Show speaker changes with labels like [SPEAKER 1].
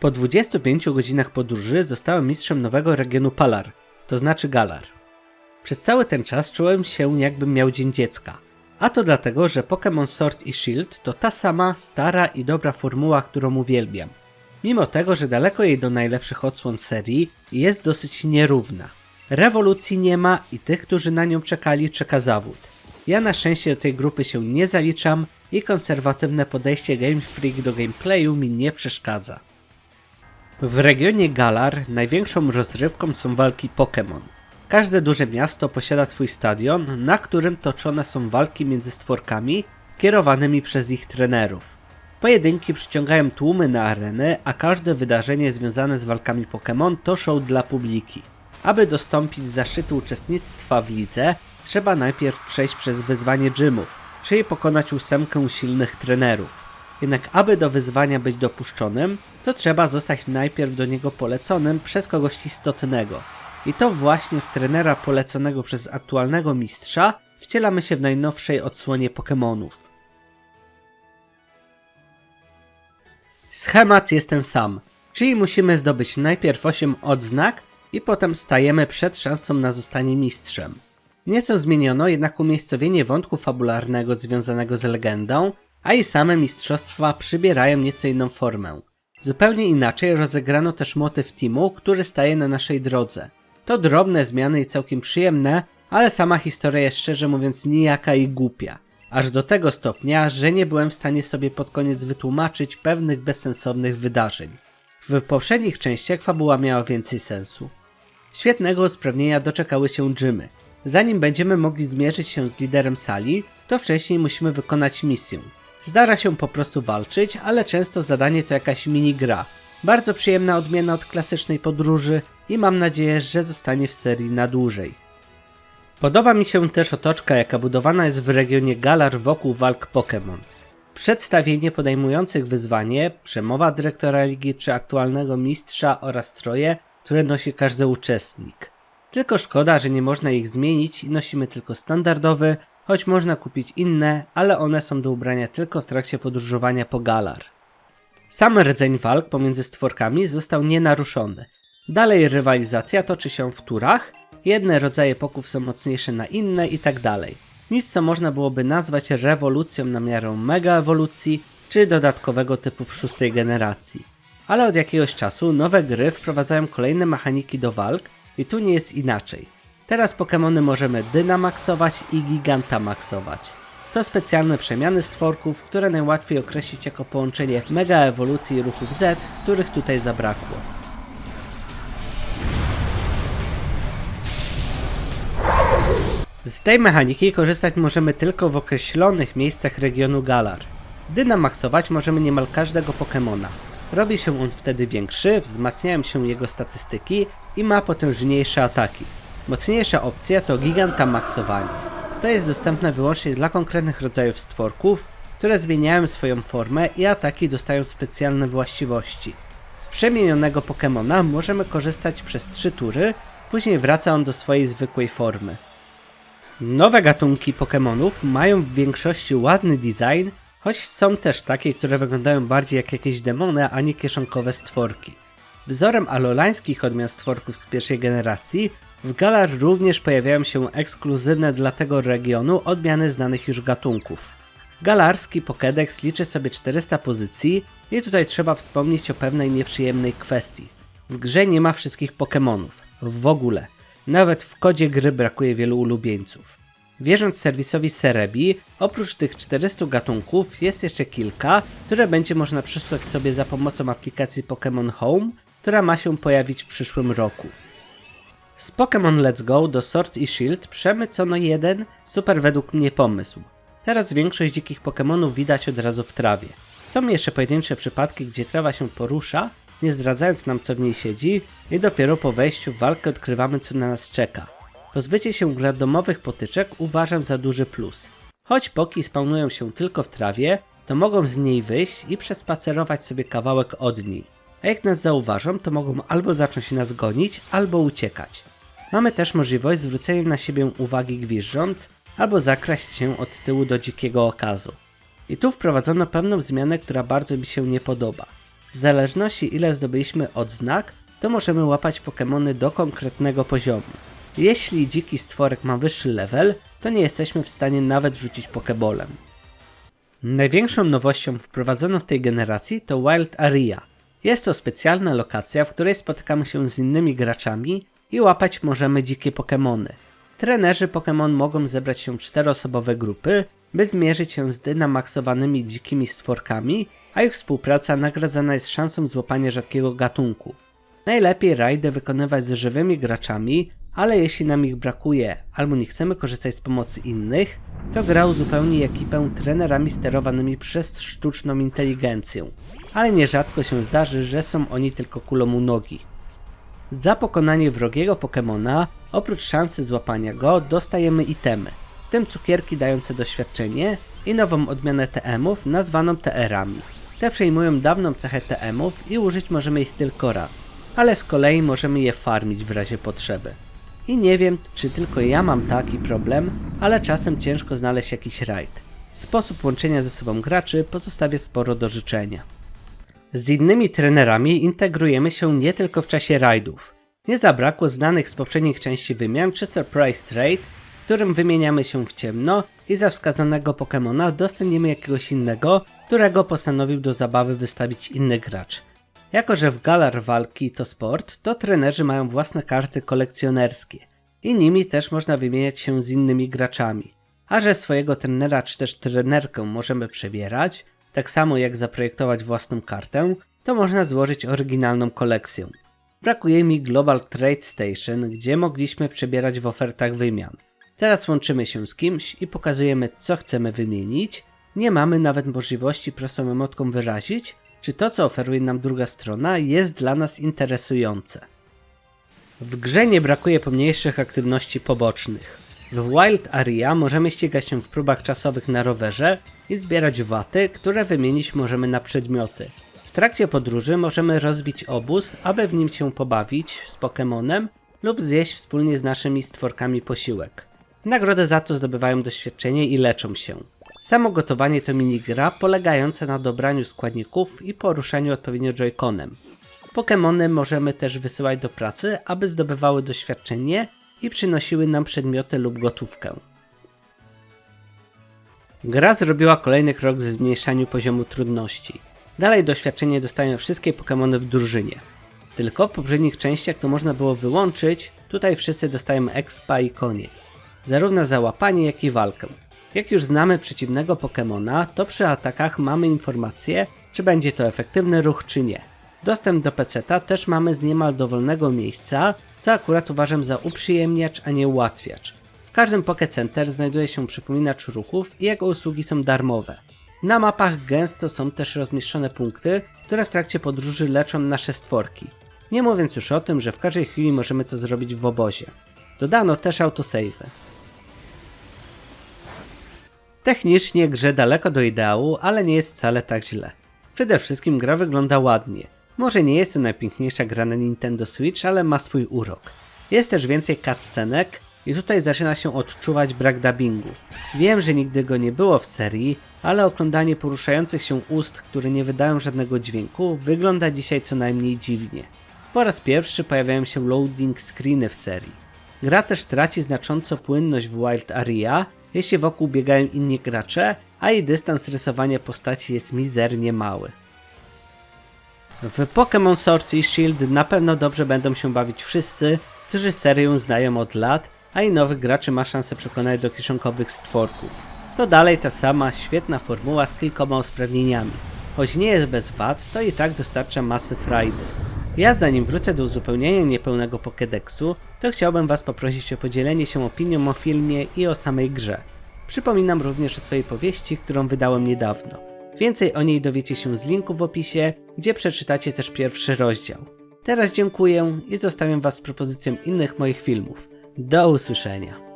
[SPEAKER 1] Po 25 godzinach podróży zostałem mistrzem nowego regionu Palar, to znaczy Galar. Przez cały ten czas czułem się jakbym miał dzień dziecka. A to dlatego, że Pokémon Sword i Shield to ta sama stara i dobra formuła, którą uwielbiam. Mimo tego, że daleko jej do najlepszych odsłon serii jest dosyć nierówna. Rewolucji nie ma i tych, którzy na nią czekali, czeka zawód. Ja na szczęście do tej grupy się nie zaliczam i konserwatywne podejście Game Freak do gameplayu mi nie przeszkadza. W regionie Galar największą rozrywką są walki Pokémon. Każde duże miasto posiada swój stadion, na którym toczone są walki między stworkami kierowanymi przez ich trenerów. Pojedynki przyciągają tłumy na areny, a każde wydarzenie związane z walkami Pokémon to show dla publiki. Aby dostąpić zaszczytu uczestnictwa w lidze, trzeba najpierw przejść przez wyzwanie gymów, czyli pokonać ósemkę silnych trenerów. Jednak aby do wyzwania być dopuszczonym, to trzeba zostać najpierw do niego poleconym przez kogoś istotnego. I to właśnie w trenera poleconego przez aktualnego mistrza wcielamy się w najnowszej odsłonie Pokémonów. Schemat jest ten sam, czyli musimy zdobyć najpierw 8 odznak i potem stajemy przed szansą na zostanie mistrzem. Nieco zmieniono jednak umiejscowienie wątku fabularnego związanego z legendą, a i same mistrzostwa przybierają nieco inną formę. Zupełnie inaczej rozegrano też motyw teamu, który staje na naszej drodze. To drobne zmiany i całkiem przyjemne, ale sama historia jest szczerze mówiąc nijaka i głupia. Aż do tego stopnia, że nie byłem w stanie sobie pod koniec wytłumaczyć pewnych bezsensownych wydarzeń. W poprzednich częściach fabuła miała więcej sensu. Świetnego usprawnienia doczekały się Jimy. Zanim będziemy mogli zmierzyć się z liderem sali, to wcześniej musimy wykonać misję. Zdarza się po prostu walczyć, ale często zadanie to jakaś mini gra. Bardzo przyjemna odmiana od klasycznej podróży i mam nadzieję, że zostanie w serii na dłużej. Podoba mi się też otoczka, jaka budowana jest w regionie Galar wokół walk Pokémon. Przedstawienie podejmujących wyzwanie, przemowa dyrektora ligi czy aktualnego mistrza oraz stroje, które nosi każdy uczestnik. Tylko szkoda, że nie można ich zmienić i nosimy tylko standardowy, choć można kupić inne, ale one są do ubrania tylko w trakcie podróżowania po Galar. Sam rdzeń walk pomiędzy stworkami został nienaruszony. Dalej rywalizacja toczy się w turach, jedne rodzaje poków są mocniejsze na inne i tak. Nic co można byłoby nazwać rewolucją na miarę mega ewolucji czy dodatkowego typu w szóstej generacji. Ale od jakiegoś czasu nowe gry wprowadzają kolejne mechaniki do walk i tu nie jest inaczej. Teraz Pokémony możemy Dynamaxować i Gigantamaxować. To specjalne przemiany stworków, które najłatwiej określić jako połączenie mega ewolucji i ruchów Z, których tutaj zabrakło. Z tej mechaniki korzystać możemy tylko w określonych miejscach regionu Galar. Dynamaxować możemy niemal każdego Pokemona. Robi się on wtedy większy, wzmacniają się jego statystyki i ma potężniejsze ataki. Mocniejsza opcja to Gigantamaxowanie. To jest dostępne wyłącznie dla konkretnych rodzajów stworków, które zmieniają swoją formę i ataki dostają specjalne właściwości. Z przemienionego Pokemona możemy korzystać przez 3 tury, później wraca on do swojej zwykłej formy. Nowe gatunki Pokémonów mają w większości ładny design, choć są też takie, które wyglądają bardziej jak jakieś demony, a nie kieszonkowe stworki. Wzorem alolańskich odmian stworków z pierwszej generacji, w Galar również pojawiają się ekskluzywne dla tego regionu odmiany znanych już gatunków. Galarski Pokédex liczy sobie 400 pozycji i tutaj trzeba wspomnieć o pewnej nieprzyjemnej kwestii. W grze nie ma wszystkich Pokémonów. W ogóle. Nawet w kodzie gry brakuje wielu ulubieńców. Wierząc serwisowi Cerebi, oprócz tych 400 gatunków jest jeszcze kilka, które będzie można przysłać sobie za pomocą aplikacji Pokémon Home, która ma się pojawić w przyszłym roku. Z Pokémon Let's Go do Sword i Shield przemycono jeden super według mnie pomysł. Teraz większość dzikich Pokémonów widać od razu w trawie. Są jeszcze pojedyncze przypadki, gdzie trawa się porusza, nie zdradzając nam co w niej siedzi i dopiero po wejściu w walkę odkrywamy co na nas czeka. Pozbycie się randomowych potyczek uważam za duży plus. Choć poki spawnują się tylko w trawie, to mogą z niej wyjść i przespacerować sobie kawałek od niej. A jak nas zauważą, to mogą albo zacząć nas gonić, albo uciekać. Mamy też możliwość zwrócenia na siebie uwagi gwiżdżąc, albo zakraść się od tyłu do dzikiego okazu. I tu wprowadzono pewną zmianę, która bardzo mi się nie podoba. W zależności ile zdobyliśmy odznak, to możemy łapać Pokémony do konkretnego poziomu. Jeśli dziki stworek ma wyższy level, to nie jesteśmy w stanie nawet rzucić Pokebolem. Największą nowością wprowadzoną w tej generacji to Wild Area. Jest to specjalna lokacja, w której spotykamy się z innymi graczami i łapać możemy dzikie Pokémony. Trenerzy Pokémon mogą zebrać się w czteroosobowe grupy, by zmierzyć się z dynamaksowanymi dzikimi stworkami, a ich współpraca nagradzana jest szansą złapania rzadkiego gatunku. Najlepiej rajdy wykonywać z żywymi graczami, ale jeśli nam ich brakuje albo nie chcemy korzystać z pomocy innych, to gra uzupełni ekipę trenerami sterowanymi przez sztuczną inteligencję, ale nierzadko się zdarzy, że są oni tylko kulą u nogi. Za pokonanie wrogiego Pokemona, oprócz szansy złapania go, dostajemy itemy, w tym cukierki dające doświadczenie i nową odmianę TM-ów nazwaną TR-ami. Te przejmują dawną cechę TM-ów i użyć możemy ich tylko raz, ale z kolei możemy je farmić w razie potrzeby. I nie wiem, czy tylko ja mam taki problem, ale czasem ciężko znaleźć jakiś rajd. Sposób łączenia ze sobą graczy pozostawia sporo do życzenia. Z innymi trenerami integrujemy się nie tylko w czasie rajdów. Nie zabrakło znanych z poprzednich części wymian czy Surprise Trade, w którym wymieniamy się w ciemno i za wskazanego Pokemona dostaniemy jakiegoś innego, którego postanowił do zabawy wystawić inny gracz. Jako, że w Galar walki to sport, to trenerzy mają własne karty kolekcjonerskie i nimi też można wymieniać się z innymi graczami. A że swojego trenera czy też trenerkę możemy przebierać, tak samo jak zaprojektować własną kartę, to można złożyć oryginalną kolekcję. Brakuje mi Global Trade Station, gdzie mogliśmy przebierać w ofertach wymian. Teraz łączymy się z kimś i pokazujemy co chcemy wymienić. Nie mamy nawet możliwości prostą emotką wyrazić, czy to co oferuje nam druga strona jest dla nas interesujące. W grze nie brakuje pomniejszych aktywności pobocznych. W Wild Area możemy ścigać się w próbach czasowych na rowerze i zbierać waty, które wymienić możemy na przedmioty. W trakcie podróży możemy rozbić obóz, aby w nim się pobawić z Pokemonem lub zjeść wspólnie z naszymi stworkami posiłek. Nagrodę za to zdobywają doświadczenie i leczą się. Samo gotowanie to minigra polegająca na dobraniu składników i poruszaniu odpowiednio joyconem. Pokemony możemy też wysyłać do pracy, aby zdobywały doświadczenie i przynosiły nam przedmioty lub gotówkę. Gra zrobiła kolejny krok w zmniejszaniu poziomu trudności. Dalej doświadczenie dostają wszystkie Pokémony w drużynie. Tylko w poprzednich częściach to można było wyłączyć, tutaj wszyscy dostają expa i koniec. Zarówno za łapanie, jak i walkę. Jak już znamy przeciwnego Pokémona, to przy atakach mamy informację, czy będzie to efektywny ruch, czy nie. Dostęp do peceta też mamy z niemal dowolnego miejsca, co akurat uważam za uprzyjemniacz, a nie ułatwiacz. W każdym Poké Center znajduje się przypominacz ruchów i jego usługi są darmowe. Na mapach gęsto są też rozmieszczone punkty, które w trakcie podróży leczą nasze stworki. Nie mówiąc już o tym, że w każdej chwili możemy to zrobić w obozie. Dodano też autosave. Technicznie grze daleko do ideału, ale nie jest wcale tak źle. Przede wszystkim gra wygląda ładnie. Może nie jest to najpiękniejsza gra na Nintendo Switch, ale ma swój urok. Jest też więcej cutscenek i tutaj zaczyna się odczuwać brak dubbingu. Wiem, że nigdy go nie było w serii, ale oglądanie poruszających się ust, które nie wydają żadnego dźwięku, wygląda dzisiaj co najmniej dziwnie. Po raz pierwszy pojawiają się loading screeny w serii. Gra też traci znacząco płynność w Wild Area, jeśli wokół biegają inni gracze, a jej dystans rysowania postaci jest mizernie mały. W Pokémon Sword i Shield na pewno dobrze będą się bawić wszyscy, którzy serię znają od lat, a i nowych graczy ma szansę przekonać do kieszonkowych stworków. To dalej ta sama świetna formuła z kilkoma usprawnieniami. Choć nie jest bez wad, to i tak dostarcza masy frajdy. Ja zanim wrócę do uzupełnienia niepełnego Pokédexu, to chciałbym Was poprosić o podzielenie się opinią o filmie i o samej grze. Przypominam również o swojej powieści, którą wydałem niedawno. Więcej o niej dowiecie się z linku w opisie, gdzie przeczytacie też pierwszy rozdział. Teraz dziękuję i zostawiam Was z propozycją innych moich filmów. Do usłyszenia.